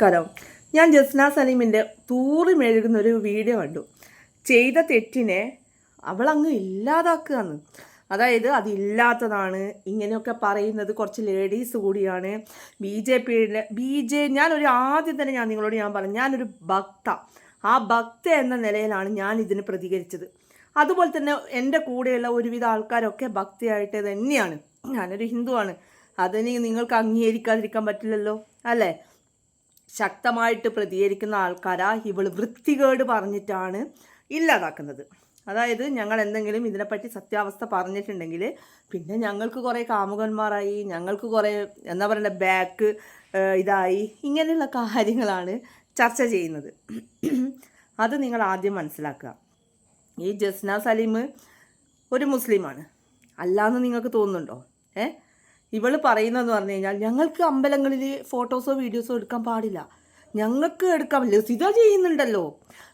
നമസ്കാരം. ഞാൻ ജസ്ന സലീമിന്റെ തൂറി മെഴുകുന്ന ഒരു വീഡിയോ കണ്ടു. ചെയ്ത തെറ്റിനെ അവളങ്ങ് ഇല്ലാതാക്കുകയാണ്. അതായത് അതില്ലാത്തതാണ് ഇങ്ങനെയൊക്കെ പറയുന്നത് കുറച്ച് ലേഡീസ് കൂടിയാണ്. ബി ജെ പിയുടെ ബി ജെ ഞാനൊരു ആദ്യം തന്നെ ഞാൻ നിങ്ങളോട് ഞാൻ പറഞ്ഞു ഞാനൊരു ഭക്ത. ആ ഭക്ത എന്ന നിലയിലാണ് ഞാൻ ഇതിന് പ്രതികരിച്ചത്. അതുപോലെ തന്നെ എന്റെ കൂടെയുള്ള ഒരുവിധ ആൾക്കാരൊക്കെ ഭക്തിയായിട്ട് തന്നെയാണ്. ഞാനൊരു ഹിന്ദുവാണ്. അതിന് നിങ്ങൾക്ക് അംഗീകരിക്കാതിരിക്കാൻ പറ്റില്ലല്ലോ അല്ലേ? ശക്തമായിട്ട് പ്രതികരിക്കുന്ന ആൾക്കാരാ ഇവൾ വൃത്തികേട് പറഞ്ഞിട്ടാണ് ഇല്ലാതാക്കുന്നത്. അതായത് ഞങ്ങൾ എന്തെങ്കിലും ഇതിനെപ്പറ്റി സത്യാവസ്ഥ പറഞ്ഞിട്ടുണ്ടെങ്കിൽ പിന്നെ ഞങ്ങൾക്ക് കുറേ കാമുകന്മാരായി ഞങ്ങൾക്ക് കുറേ എന്താ പറയുക ബാക്ക് ഇതായി ഇങ്ങനെയുള്ള കാര്യങ്ങളാണ് ചർച്ച ചെയ്യുന്നത്. അത് നിങ്ങൾ ആദ്യം മനസ്സിലാക്കുക. ഈ ജസ്ന സലീം ഒരു മുസ്ലിമാണ്. അല്ലാന്ന് നിങ്ങൾക്ക് തോന്നുന്നുണ്ടോ? ഏ? ഇവൾ പറയുന്നതെന്ന് പറഞ്ഞു കഴിഞ്ഞാൽ ഞങ്ങൾക്ക് അമ്പലങ്ങളിൽ ഫോട്ടോസോ വീഡിയോസോ എടുക്കാൻ പാടില്ല. ഞങ്ങൾക്ക് എടുക്കാം ലസിത ചെയ്യുന്നുണ്ടല്ലോ.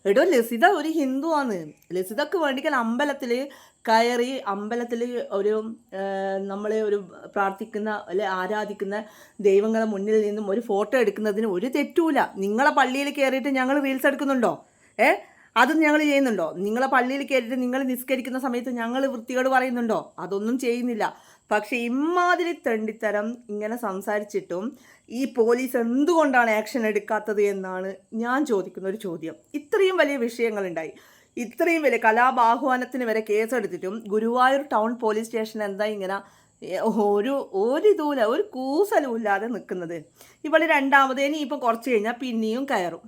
എടോ ലസിത ഒരു ഹിന്ദുവാണ്. ലസിതക്ക് വേണ്ടിക്കാൻ അമ്പലത്തിൽ കയറി അമ്പലത്തിൽ ഒരു നമ്മൾ ഒരു പ്രാർത്ഥിക്കുന്ന അല്ലെ ആരാധിക്കുന്ന ദൈവങ്ങളെ മുന്നിൽ നിന്നും ഒരു ഫോട്ടോ എടുക്കുന്നതിന് ഒരു തെറ്റുമില്ല നിങ്ങളെ പള്ളിയിൽ കയറിയിട്ട് ഞങ്ങൾ റീൽസ് എടുക്കുന്നുണ്ടോ? ഏ? അത് ഞങ്ങൾ ചെയ്യുന്നുണ്ടോ? നിങ്ങളെ പള്ളിയിൽ കയറിയിട്ട് നിങ്ങൾ നിസ്കരിക്കുന്ന സമയത്ത് ഞങ്ങൾ വൃത്തികേട് പറയുന്നുണ്ടോ? അതൊന്നും ചെയ്യുന്നില്ല. പക്ഷേ ഇമാതിരി തെണ്ടിത്തരം ഇങ്ങനെ സംസാരിച്ചിട്ടും ഈ പോലീസ് എന്തുകൊണ്ടാണ് ആക്ഷൻ എടുക്കാത്തത് എന്നാണ് ഞാൻ ചോദിക്കുന്ന ഒരു ചോദ്യം. ഇത്രയും വലിയ വിഷയങ്ങളുണ്ടായി. ഇത്രയും വലിയ കലാബാഹ്വാനത്തിന് വരെ കേസെടുത്തിട്ടും ഗുരുവായൂർ ടൗൺ പോലീസ് സ്റ്റേഷൻ എന്താ ഇങ്ങനെ ഒരു ഒരു ഇതുമില്ല ഒരു കൂസലും ഇല്ലാതെ നിൽക്കുന്നത്. ഇവൾ രണ്ടാമത് ഇപ്പം കുറച്ച് കഴിഞ്ഞാൽ പിന്നെയും കയറും.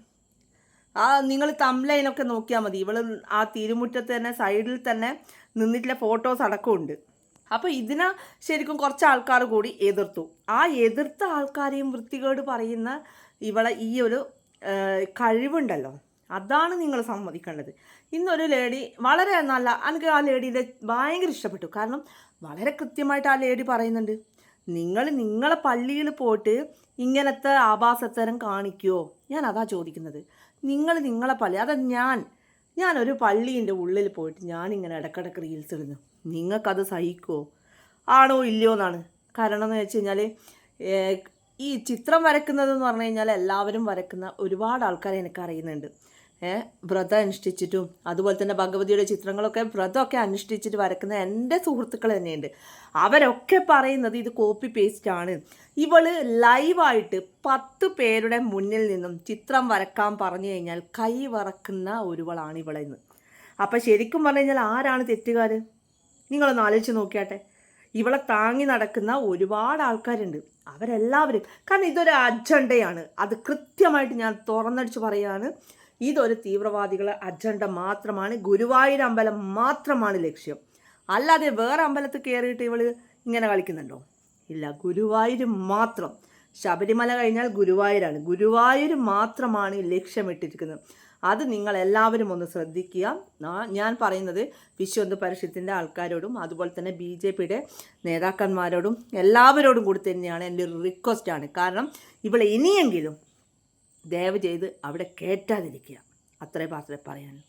ആ നിങ്ങൾ തംലൈനൊക്കെ നോക്കിയാൽ മതി. ഇവൾ ആ തിരുമുറ്റത്ത് തന്നെ സൈഡിൽ തന്നെ നിന്നിട്ടുള്ള ഫോട്ടോസ് അടക്കമുണ്ട് അപ്പോൾ ഇതിനെ ശരിക്കും കുറച്ച് ആൾക്കാർ കൂടി എതിർത്തു. ആ എതിർത്ത ആൾക്കാരെയും വൃത്തികേട് പറയുന്ന ഇവളെ ഈ ഒരു കഴിവുണ്ടല്ലോ. അതാണ് നിങ്ങൾ സമ്മതിക്കേണ്ടത്. ഇന്നൊരു ലേഡി വളരെ നല്ല എനിക്ക് ആ ലേഡീന്റെ ഭയങ്കര ഇഷ്ടപ്പെട്ടു. കാരണം വളരെ കൃത്യമായിട്ട് ആ ലേഡി പറയുന്നുണ്ട്. നിങ്ങൾ നിങ്ങളെ പള്ളിയിൽ പോയിട്ട് ഇങ്ങനത്തെ ആഭാസത്തരം കാണിക്കുമോ ഞാൻ അതാ ചോദിക്കുന്നത്. നിങ്ങൾ നിങ്ങളെ പള്ളി അതാ ഞാൻ. ഞാനൊരു പള്ളീന്റെ ഉള്ളിൽ പോയിട്ട് ഞാനിങ്ങനെ ഇടക്കിടക്ക് റീൽസ് ഇടുന്നു. നിങ്ങൾക്കത് സഹിക്കുമോ ആണോ ഇല്ലയോ എന്നാണ്. കാരണം എന്ന് വെച്ച് കഴിഞ്ഞാൽ ഈ ചിത്രം വരക്കുന്നതെന്ന് പറഞ്ഞു കഴിഞ്ഞാൽ എല്ലാവരും വരക്കുന്ന ഒരുപാട് ആൾക്കാരെ എനിക്ക് അറിയുന്നുണ്ട് വ്രതം അനുഷ്ഠിച്ചിട്ടും അതുപോലെ തന്നെ ഭഗവതിയുടെ ചിത്രങ്ങളൊക്കെ വ്രതമൊക്കെ അനുഷ്ഠിച്ചിട്ട് വരക്കുന്ന എന്റെ സുഹൃത്തുക്കൾ തന്നെയുണ്ട്. അവരൊക്കെ പറയുന്നത് ഇത് കോപ്പി പേസ്റ്റ് ആണ്. ഇവൾ ലൈവായിട്ട് പത്ത് പേരുടെ മുന്നിൽ നിന്നും ചിത്രം വരക്കാൻ പറഞ്ഞു കഴിഞ്ഞാൽ കൈ വറക്കുന്ന ഒരുവളാണ് ഇവളെന്ന് അപ്പം ശരിക്കും പറഞ്ഞു കഴിഞ്ഞാൽ ആരാണ് തെറ്റുകാർ നിങ്ങളൊന്ന് ആലോചിച്ച് നോക്കിയാട്ടെ. ഇവളെ താങ്ങി നടക്കുന്ന ഒരുപാട് ആൾക്കാരുണ്ട്. അവരെല്ലാവരും കാരണം ഇതൊരു അജണ്ടയാണ് അത് കൃത്യമായിട്ട് ഞാൻ തുറന്നടിച്ച് പറയുകയാണ് ഇതൊരു തീവ്രവാദികളെ അജണ്ട മാത്രമാണ് ഗുരുവായൂർ അമ്പലം മാത്രമാണ് ലക്ഷ്യം. അല്ലാതെ വേറെ അമ്പലത്തിൽ കയറിയിട്ട് ഇവൾ ഇങ്ങനെ കളിക്കുന്നുണ്ടോ? ഇല്ല ഗുരുവായൂർ മാത്രം. ശബരിമല കഴിഞ്ഞാൽ ഗുരുവായൂരാണ്. ഗുരുവായൂർ മാത്രമാണ് ലക്ഷ്യമിട്ടിരിക്കുന്നത്. അത് നിങ്ങൾ എല്ലാവരും ഒന്ന് ശ്രദ്ധിക്കുക. ഞാൻ പറയുന്നത് വിശ്വന്ത് പരിഷത്തിന്റെ ആൾക്കാരോടും അതുപോലെ തന്നെ ബി ജെ പിയുടെ നേതാക്കന്മാരോടും എല്ലാവരോടും കൂടി തന്നെയാണ് എന്റെ ഒരു റിക്വസ്റ്റാണ് കാരണം ഇവിടെ ഇനിയെങ്കിലും ദയവ് ചെയ്ത് അവിടെ കയറ്റാതിരിക്കുക അത്രേ മാത്രമേ പറയാനുള്ളൂ.